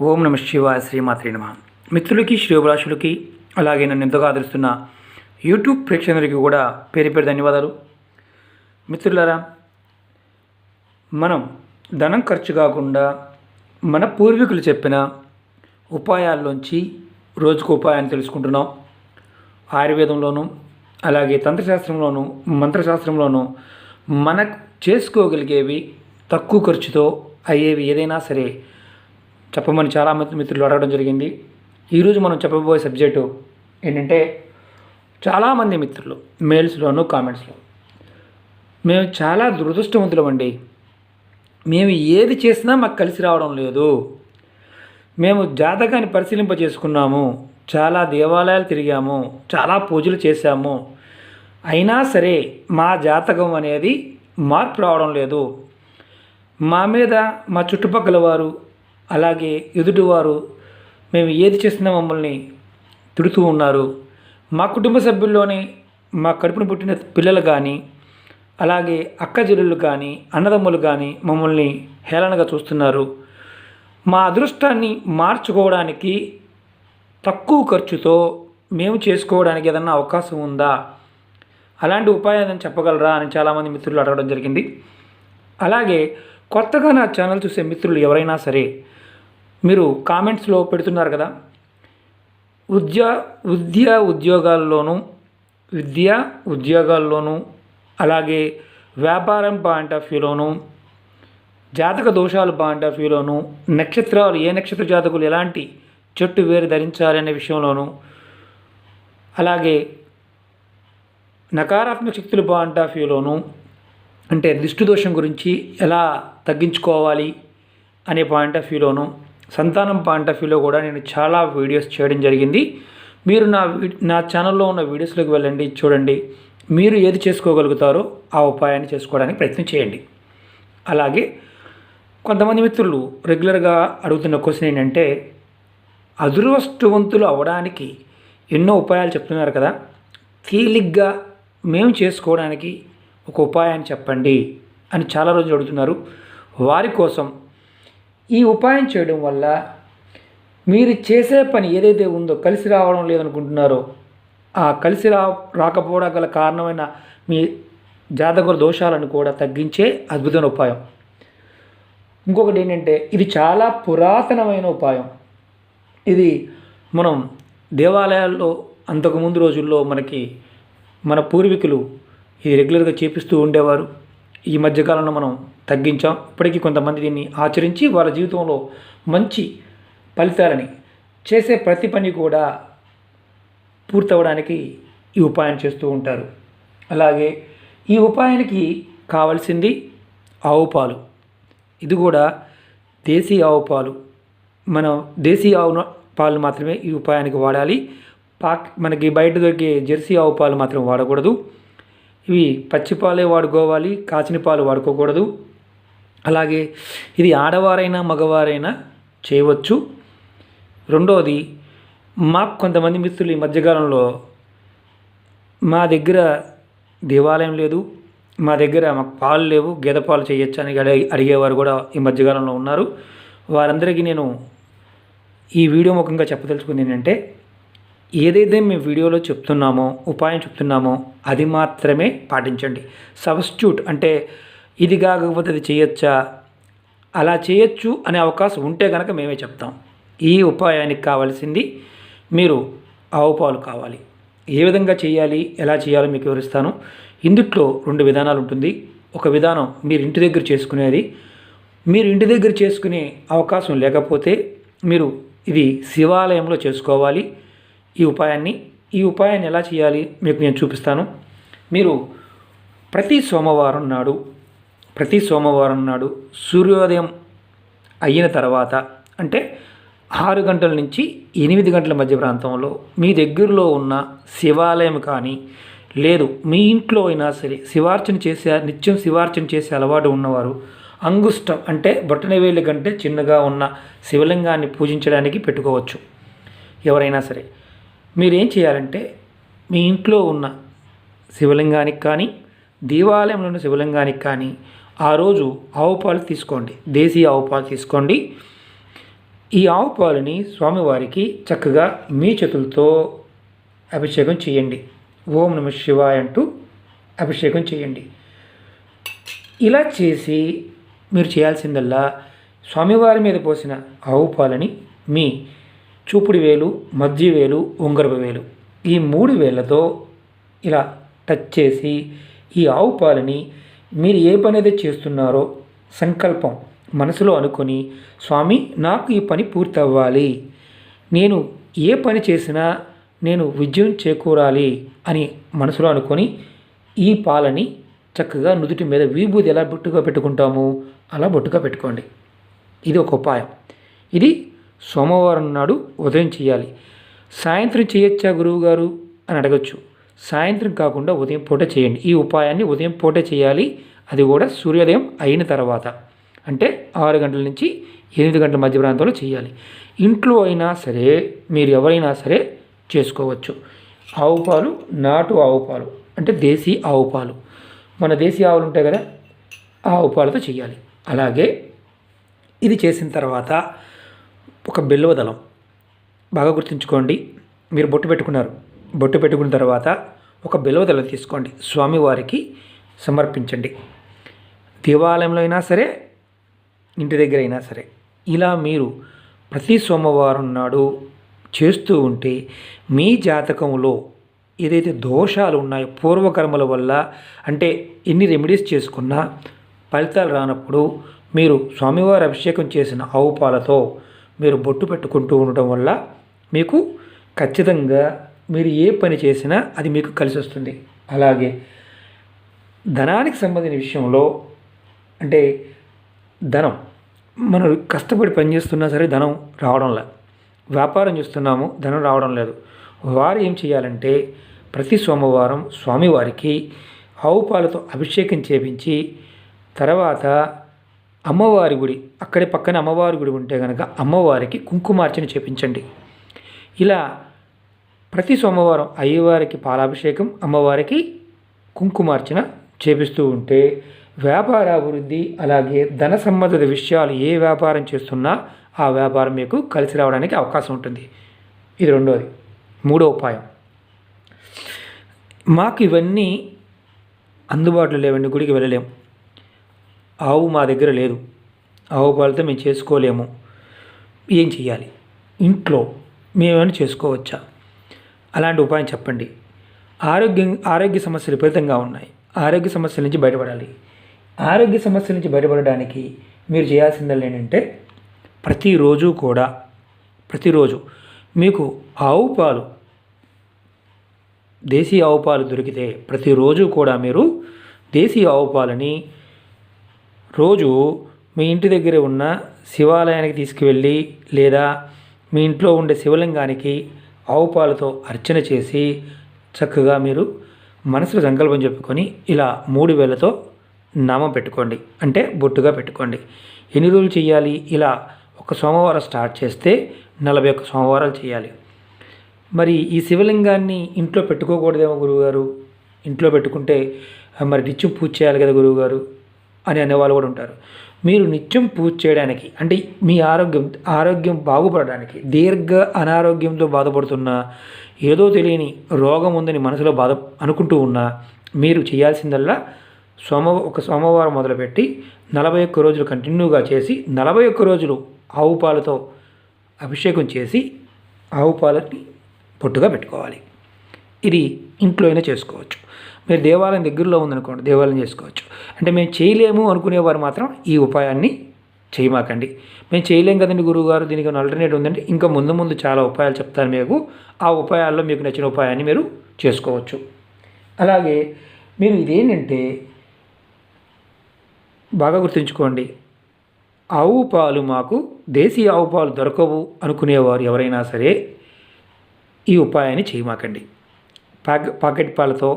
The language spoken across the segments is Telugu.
ఓం నమ శివాయ శ్రీమాత్రి నమ. మిత్రులకి శ్రేయోభిలాషులకి అలాగే నన్ను ఎంతగా ఆదరిస్తున్న యూట్యూబ్ ప్రేక్షకులకి కూడా పేరు పేరు ధన్యవాదాలు. మిత్రులారా మనం ధనం ఖర్చు కాకుండా మన పూర్వీకులు చెప్పిన ఉపాయాల్లోంచి రోజుకు ఉపాయాన్ని తెలుసుకుంటున్నాం. ఆయుర్వేదంలోనూ అలాగే తంత్రశాస్త్రంలోనూ మంత్రశాస్త్రంలోనూ మనకు చేసుకోగలిగేవి తక్కువ ఖర్చుతో అయ్యేవి ఏదైనా సరే చెప్పమని చాలామంది మిత్రులు అడగడం జరిగింది. ఈరోజు మనం చెప్పబోయే సబ్జెక్టు ఏంటంటే చాలామంది మిత్రులు మెయిల్స్లోనూ కామెంట్స్లో మేము చాలా దురదృష్టవంతులం అండి. మేము ఏది చేసినా మాకు కలిసి రావడం లేదు. మేము జాతకాన్ని పరిశీలింప చేసుకున్నాము చాలా దేవాలయాలు తిరిగాము. చాలా పూజలు చేశాము. అయినా సరే మా జాతకం అనేది మార్పు రావడం లేదు. మా మీద మా చుట్టుపక్కల వారు అలాగే ఎదుటివారు మేము ఏది చేసినా మమ్మల్ని తిడుతూ ఉన్నారు. మా కుటుంబ సభ్యుల్లోనే మా కడుపున పుట్టిన పిల్లలు కానీ అలాగే అక్క చెల్లెళ్ళు కానీ అన్నదమ్ములు కానీ మమ్మల్ని హేళనగా చూస్తున్నారు. మా అదృష్టాన్ని మార్చుకోవడానికి తక్కువ ఖర్చుతో మేము చేసుకోవడానికి ఏదన్నా అవకాశం ఉందా? అలాంటి ఉపాయం చెప్పగలరా? అని చాలామంది మిత్రులు అడగడం జరిగింది. అలాగే కొత్తగా నా ఛానల్ చూసే మిత్రులు ఎవరైనా సరే మీరు కామెంట్స్లో పెడుతున్నారు కదా. ఉద్యా విద్యా ఉద్యోగాల్లోనూ విద్యా ఉద్యోగాల్లోనూ అలాగే వ్యాపారం పాయింట్ ఆఫ్ వ్యూలోనూ జాతక దోషాలు పాయింట్ ఆఫ్ వ్యూలోనూ నక్షత్రాలు ఏ నక్షత్ర జాతకులు ఎలాంటి చెట్టు వేరు ధరించాలి అనే విషయంలోనూ అలాగే నకారాత్మక శక్తులు పాయింట్ ఆఫ్ వ్యూలోనూ అంటే దిష్టి దోషం గురించి ఎలా తగ్గించుకోవాలి అనే పాయింట్ ఆఫ్ వ్యూలోనూ సంతానం పాయింట్ ఆఫ్ వ్యూలో కూడా నేను చాలా వీడియోస్ చేయడం జరిగింది. మీరు నా వీ- నా ఛానల్లో ఉన్న వీడియోస్లోకి వెళ్ళండి చూడండి. మీరు ఏది చేసుకోగలుగుతారో ఆ ఉపాయాన్ని చేసుకోవడానికి ప్రయత్నం చేయండి. అలాగే కొంతమంది మిత్రులు రెగ్యులర్గా అడుగుతున్న క్వశ్చన్ ఏంటంటే అదృష్టవంతులు అవడానికి ఎన్నో ఉపాయాలు చెప్తున్నారు కదా. తేలిగ్గా మేము చేసుకోవడానికి ఒక ఉపాయాన్ని చెప్పండి అని చాలా రోజులు అడుగుతున్నారు. వారి కోసం ఈ ఉపాయం చేయడం వల్ల మీరు చేసే పని ఏదైతే ఉందో కలిసి రావడం లేదనుకుంటున్నారో ఆ కలిసి రా రాకపోవడం గల కారణమైన మీ జాతకుల దోషాలను కూడా తగ్గించే అద్భుతమైన ఉపాయం. ఇంకొకటి ఏంటంటే ఇది చాలా పురాతనమైన ఉపాయం. ఇది మనం దేవాలయాల్లో అంతకుముందు రోజుల్లో మనకి మన పూర్వీకులు ఇది రెగ్యులర్గా చేపిస్తూ ఉండేవారు. ఈ మధ్యకాలంలో మనం తగ్గించాం. ఇప్పటికీ కొంతమంది దీన్ని ఆచరించి వాళ్ళ జీవితంలో మంచి ఫలితాలని చేసే ప్రతి పని కూడా పూర్తవడానికి ఈ ఉపాయం చేస్తూ ఉంటారు. అలాగే ఈ ఉపాయానికి కావలసింది ఆవు పాలు. ఇది కూడా దేశీ ఆవు పాలు. మనం దేశీ ఆవు పాలు మాత్రమే ఈ ఉపాయానికి వాడాలి. పాక్ మనకి బయట దొరికే జెర్సీ ఆవు పాలు మాత్రం వాడకూడదు. ఇవి పచ్చి పాలే వాడుకోవాలి కాచిన పాలు వాడుకోకూడదు. అలాగే ఇది ఆడవారైనా మగవారైనా చేయవచ్చు. రెండవది మాకు కొంతమంది మిత్రులు ఈ మధ్యకాలంలో మా దగ్గర దేవాలయం లేదు మా దగ్గర మాకు పాలు లేవు గేదె పాలు చేయొచ్చు అని అడిగేవారు కూడా ఈ మధ్యకాలంలో ఉన్నారు. వారందరికీ నేను ఈ వీడియో ముఖంగా చెప్పదలుచుకుంది ఏంటంటే ఏదైతే మేము వీడియోలో చెప్తున్నామో ఉపాయం చెప్తున్నామో అది మాత్రమే పాటించండి. సబ్స్టిట్యూట్ అంటే ఇది కాకపోతే అది చేయొచ్చా? అలా చేయొచ్చు అనే అవకాశం ఉంటే కనుక మేమే చెప్తాం. ఈ ఉపాయానికి కావాల్సింది మీరు ఆవు పాలు కావాలి. ఏ విధంగా చేయాలి ఎలా చేయాలో మీకు వివరిస్తాను. ఇందుట్లో రెండు విధానాలు ఉంటుంది. ఒక విధానం మీరు ఇంటి దగ్గర చేసుకునేది. మీరు ఇంటి దగ్గర చేసుకునే అవకాశం లేకపోతే మీరు ఇది శివాలయంలో చేసుకోవాలి. ఈ ఉపాయాన్ని ఈ ఉపాయాన్ని ఎలా చేయాలి మీకు నేను చూపిస్తాను. మీరు ప్రతి సోమవారం నాడు ప్రతి సోమవారం నాడు సూర్యోదయం అయిన తర్వాత అంటే ఆరు గంటల నుంచి ఎనిమిది గంటల మధ్య ప్రాంతంలో మీ దగ్గరలో ఉన్న శివాలయం కానీ లేదు మీ ఇంట్లో అయినా సరే శివార్చన చేసే నిత్యం శివార్చన చేసే అలవాటు ఉన్నవారు అంగుష్టం అంటే బొట్టనవేలు కంటే చిన్నగా ఉన్న శివలింగాన్ని పూజించడానికి పెట్టుకోవచ్చు. ఎవరైనా సరే మీరేం చేయాలంటే మీ ఇంట్లో ఉన్న శివలింగానికి కానీ దేవాలయంలో ఉన్న శివలింగానికి కానీ ఆ రోజు ఆవు పాలు తీసుకోండి. దేశీయ ఆవు పాలు తీసుకోండి. ఈ ఆవు పాలని స్వామివారికి చక్కగా మీ చేతులతో అభిషేకం చేయండి. ఓం నమ శివాయ అంటూ అభిషేకం చేయండి. ఇలా చేసి మీరు చేయాల్సిందల్లా స్వామివారి మీద పోసిన ఆవు పాలని మీ చూపుడు వేలు మధ్య వేలు ఉంగరపు వేలు. ఈ మూడు వేలతో ఇలా టచ్ చేసి ఈ ఆవు పాలని మీరు ఏ పని అయితే చేస్తున్నారో సంకల్పం మనసులో అనుకొని స్వామి నాకు ఈ పని పూర్తి అవ్వాలి నేను ఏ పని చేసినా నేను విజయం చేకూరాలి అని మనసులో అనుకొని ఈ పాలని చక్కగా నుదుటి మీద విభూది ఎలా బొట్టుగా పెట్టుకుంటాము అలా బొట్టుగా పెట్టుకోండి. ఇది ఒక ఉపాయం. ఇది సోమవారం నాడు ఉదయం చేయాలి సాయంత్రం చేయొచ్చా గురువు గారు అని అడగచ్చు. సాయంత్రం కాకుండా ఉదయం పూట చేయండి ఈ ఉపాయాన్ని ఉదయం పూట చేయాలి అది కూడా సూర్యోదయం అయిన తర్వాత. అంటే ఆరు గంటల నుంచి ఎనిమిది గంటల మధ్య ప్రాంతంలో చేయాలి ఇంట్లో అయినా సరే మీరు ఎవరైనా సరే చేసుకోవచ్చు. ఆవు పాలు నాటు ఆవు పాలు. అంటే దేశీ ఆవు పాలు. మన దేశీ ఆవులు ఉంటాయి కదా ఆవు పాలతో చేయాలి అలాగే ఇది చేసిన తర్వాత ఒక బెల్లవదలం బాగా గుర్తుంచుకోండి మీరు బొట్టు పెట్టుకున్నారు. బొట్టు పెట్టుకున్న తర్వాత ఒక బెల్లవదలం తీసుకోండి. స్వామివారికి సమర్పించండి. దేవాలయంలో అయినా సరే ఇంటి దగ్గర అయినా సరే ఇలా మీరు ప్రతి సోమవారం నాడు చేస్తూ ఉంటే మీ జాతకంలో ఏదైతే దోషాలు ఉన్నాయో పూర్వకర్మల వల్ల అంటే ఎన్ని రెమెడీస్ చేసుకున్నా ఫలితాలు రానప్పుడు మీరు స్వామివారి అభిషేకం చేసిన ఆవు పాలతో మీరు బొట్టు పెట్టుకుంటూ ఉండటం వల్ల మీకు ఖచ్చితంగా మీరు ఏ పని చేసినా అది మీకు కలిసి వస్తుంది. అలాగే ధనానికి సంబంధించిన విషయంలో అంటే ధనం మనం కష్టపడి పనిచేస్తున్నా సరే ధనం రావడం లేదు వ్యాపారం చేస్తున్నాము ధనం రావడం లేదు. వారు ఏం చేయాలంటే ప్రతి సోమవారం స్వామివారికి ఆవు పాలతో అభిషేకం చేపించి తర్వాత అమ్మవారి గుడి అక్కడే పక్కన అమ్మవారి గుడి ఉంటే కనుక అమ్మవారికి కుంకుమార్చన చేపించండి. ఇలా ప్రతి సోమవారం అయ్యవారికి పాలాభిషేకం అమ్మవారికి కుంకుమార్చన చేపిస్తూ ఉంటే వ్యాపార అభివృద్ధి అలాగే ధన సంబంధిత విషయాలు ఏ వ్యాపారం చేస్తున్నా ఆ వ్యాపారం మీకు కలిసి రావడానికి అవకాశం ఉంటుంది. ఇది రెండోది. మూడో ఉపాయం. మాకు ఇవన్నీ అందుబాటులో లేవండి గుడికి వెళ్ళలేము ఆవు మా దగ్గర లేదు. ఆవు పాలతో మేము చేసుకోలేము. ఏం చేయాలి ఇంట్లో మేమేమైనా చేసుకోవచ్చా? అలాంటి ఉపాయం చెప్పండి. ఆరోగ్యం ఆరోగ్య సమస్యలు విపరీతంగా ఉన్నాయి. ఆరోగ్య సమస్యల నుంచి బయటపడాలి. ఆరోగ్య సమస్యల నుంచి బయటపడడానికి మీరు చేయాల్సిందల్లా ఏంటంటే ప్రతిరోజు కూడా ప్రతిరోజు మీకు ఆవు పాలు దేశీ ఆవు పాలు దొరికితే ప్రతిరోజు కూడా మీరు దేశీ ఆవు పాలని రోజు మీ ఇంటి దగ్గర ఉన్న శివాలయానికి తీసుకువెళ్ళి లేదా మీ ఇంట్లో ఉండే శివలింగానికి ఆవు పాలతో అర్చన చేసి చక్కగా మీరు మనసులో సంకల్పం చెప్పుకొని ఇలా మూడు వేలతో నామం పెట్టుకోండి. అంటే బొట్టుగా పెట్టుకోండి. ఎన్ని రోజులు చేయాలి ఇలా ఒక సోమవారం స్టార్ట్ చేస్తే నలభై ఒక్క సోమవారాలు చేయాలి మరి ఈ శివలింగాన్ని ఇంట్లో పెట్టుకోకూడదేమో గురువుగారు? ఇంట్లో పెట్టుకుంటే మరి నిత్యం పూజ చేయాలి కదా గురువుగారు? అని అనేవాళ్ళు కూడా ఉంటారు. మీరు నిత్యం పూజ చేయడానికి అంటే మీ ఆరోగ్యం ఆరోగ్యం బాగుపడడానికి దీర్ఘ అనారోగ్యంతో బాధపడుతున్న ఏదో తెలియని రోగం ఉందని మనసులో బాధ అనుకుంటూ ఉన్నా మీరు చేయాల్సిందల్లా సోమ ఒక సోమవారం మొదలుపెట్టి నలభై ఒక్క రోజులు కంటిన్యూగా చేసి నలభై ఒక్క రోజులు ఆవు పాలతో అభిషేకం చేసి ఆవు పాలని పొట్టుగా పెట్టుకోవాలి. ఇది ఇంట్లో అయినా చేసుకోవచ్చు. మీరు దేవాలయం దగ్గరలో ఉందనుకోండి దేవాలయం చేసుకోవచ్చు. అంటే మేము చేయలేము అనుకునేవారు మాత్రం ఈ ఉపాయాన్ని చేయమాకండి. మేము చేయలేం కదండి గురువుగారు దీనికి ఆల్టర్నేట్ ఉందంటే ఇంకా ముందు ముందు చాలా ఉపాయాలు చెప్తాను మీకు. ఆ ఉపాయాల్లో మీకు నచ్చిన ఉపాయాన్ని మీరు చేసుకోవచ్చు. అలాగే మీరు ఇదేంటంటే బాగా గుర్తుంచుకోండి. ఆవు పాలు మాకు దేశీయ ఆవు పాలు దొరకవు అనుకునేవారు ఎవరైనా సరే ఈ ఉపాయాన్ని చేయమాకండి. పాకె పాకెట్ పాలతో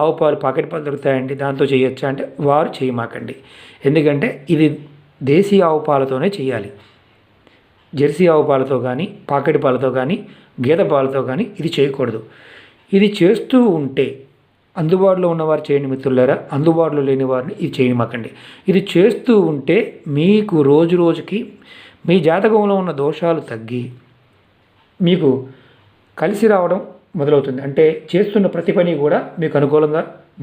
ఆవు పాలు పాకెట్ పాలు దొరుకుతాయండి దాంతో చేయొచ్చా అంటే వారు చేయమాకండి. ఎందుకంటే ఇది దేశీ ఆవు పాలతోనే చేయాలి. జెర్సీ ఆవు పాలతో కానీ పాకెట్ పాలతో కానీ గేదె పాలతో కానీ ఇది చేయకూడదు. ఇది చేస్తూ ఉంటే అందుబాటులో ఉన్నవారు చేయండి మిత్రులారా అందుబాటులో లేని వారిని ఇది చేయమాకండి. ఇది చేస్తూ ఉంటే మీకు రోజు రోజుకి మీ జాతకంలో ఉన్న దోషాలు తగ్గి మీకు కలిసి రావడం మొదలవుతుంది. అంటే చేస్తున్న ప్రతి పని కూడా మీకు అనుకూలంగా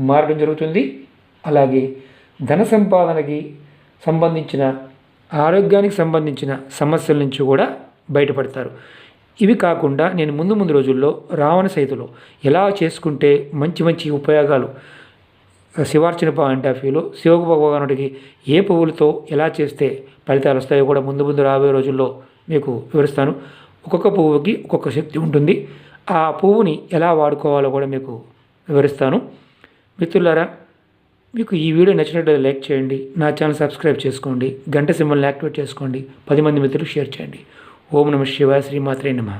మారడం జరుగుతుంది. అలాగే ధన సంపాదనకి సంబంధించిన ఆరోగ్యానికి సంబంధించిన సమస్యల నుంచి కూడా బయటపడతారు. ఇవి కాకుండా నేను ముందు ముందు రోజుల్లో రావణ సైతులో ఎలా చేసుకుంటే మంచి మంచి ఉపయోగాలు శివార్చన పాయింట్ ఆఫ్ వ్యూలో శివ భగవానుడికి ఏ పువ్వులతో ఎలా చేస్తే ఫలితాలు వస్తాయో కూడా ముందు ముందు రాబోయే రోజుల్లో మీకు వివరిస్తాను. ఒక్కొక్క పువ్వుకి ఒక్కొక్క శక్తి ఉంటుంది. ఆ పువ్వుని ఎలా వాడుకోవాలో కూడా మీకు వివరిస్తాను. మిత్రులారా మీకు ఈ వీడియో నచ్చినట్లయితే లైక్ చేయండి నా ఛానల్ సబ్స్క్రైబ్ చేసుకోండి గంట సింబల్ని యాక్టివేట్ చేసుకోండి పది మంది మిత్రులు షేర్ చేయండి. ఓం నమ శివాయ శ్రీమాత్రే నమ.